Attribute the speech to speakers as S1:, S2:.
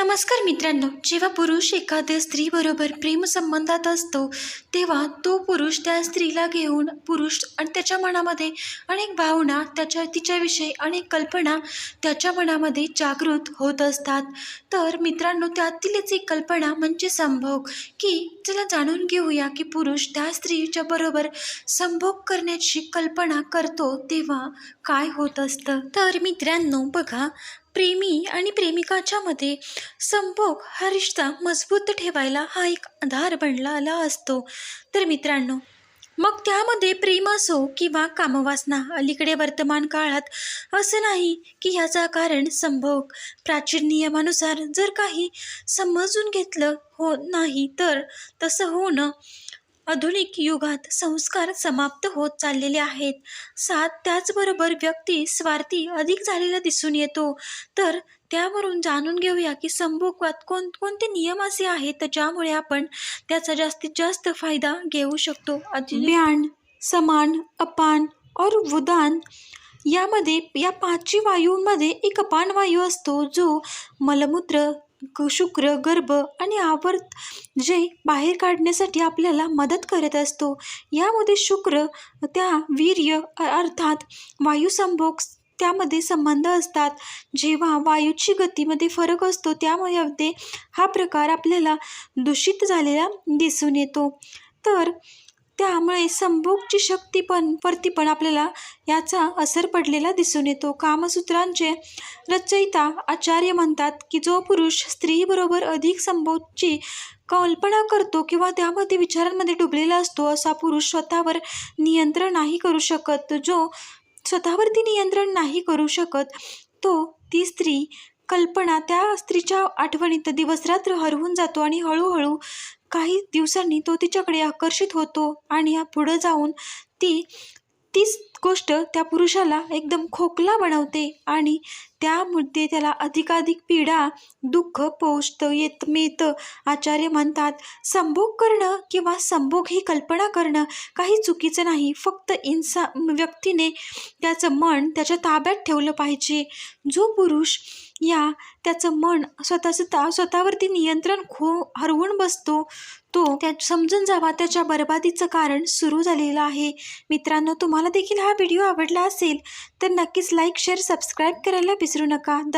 S1: नमस्कार मित्रांनो जेव्हा पुरुष एखाद्या स्त्रीबरोबर प्रेमसंबंधात असतो तेव्हा तो पुरुष त्या स्त्रीला घेऊन पुरुष आणि त्याच्या मनामध्ये अनेक भावना त्याच्या तिच्याविषयी अनेक कल्पना त्याच्या मनामध्ये जागृत होत असतात. तर मित्रांनो त्यातीलच एक कल्पना म्हणजे संभोग की चला जाणून घेऊया की पुरुष त्या स्त्रीच्या बरोबर संभोग करण्याची कल्पना करतो तेव्हा काय होत असतं. तर मित्रांनो बघा प्रेमी आणि प्रेमिकाच्या मध्ये संभोग हा रिश्ता मजबूत ठेवायला हा एक आधार बनलेला असतो. तर मित्रांनो मग त्यामध्ये प्रेम असो किंवा कामवासना अलीकडे वर्तमान काळात असं नाही की ह्याचा कारण संभोग. प्राचीन नियमानुसार जर काही समजून घेतलं हो नाही तर तसं होणं आधुनिक युगात संस्कार समाप्त होत चाललेले आहेत. सात त्याचबरोबर व्यक्ती स्वार्थी अधिक झालेला दिसून येतो. तर त्यावरून जाणून घेऊया की संभोगात कोणकोणते नियम असे आहेत ज्यामुळे आपण त्याचा जास्तीत जास्त फायदा घेऊ शकतो. ब्याण समान अपान और वुदान यामध्ये या पाचवी वायूंमध्ये एक अपान वायू असतो जो मलमूत्र शुक्र गर्भ आणि आवर्त जे बाहेर काढण्यासाठी आपल्याला मदत करत असतो. यामध्ये शुक्र त्या वीर्य अर्थात वायुसंभोग त्यामध्ये संबंध असतात. जेव्हा वायूची गतीमध्ये फरक असतो त्यामुळे हा प्रकार आपल्याला दूषित झालेला दिसून येतो. तर त्यामुळे संभोगची शक्ती पण वरती पण आपल्याला याचा असर पडलेला दिसून येतो. कामसूत्रांचे रचयिता आचार्य म्हणतात की जो पुरुष स्त्रीबरोबर अधिक संभोगची कल्पना करतो किंवा त्यामध्ये विचारांमध्ये डुबलेला असतो असा पुरुष स्वतःवर नियंत्रण नाही करू शकत. जो स्वतःवरती नियंत्रण नाही करू शकत तो ती स्त्री कल्पना त्या स्त्रीच्या आठवणीत दिवसरात्र हरवून जातो आणि हळूहळू काही दिवसांनी तो तिच्याकडे आकर्षित होतो आणि या पुढं जाऊन ती तीच गोष्ट त्या पुरुषाला एकदम खोकला बनवते आणि त्यामध्ये त्याला अधिकाधिक पीडा दुःख पोचतं येत मिळतं. आचार्य म्हणतात संभोग करणं किंवा संभोग ही कल्पना करणं काही चुकीचं नाही. फक्त इन्सा व्यक्तीने त्याचं मन त्याच्या ताब्यात ठेवलं पाहिजे. जो पुरुष या त्याचं मन स्वतःचं ता स्वतःवरती नियंत्रण खो हरवून बसतो तो त्या समजून जावा त्याच्या बरबादीचं कारण सुरू झालेलं आहे. मित्रांनो तुम्हाला देखील हा व्हिडिओ आवडला असेल तर नक्कीच लाईक शेअर सबस्क्राईब करायला विसरू नका धन्यवाद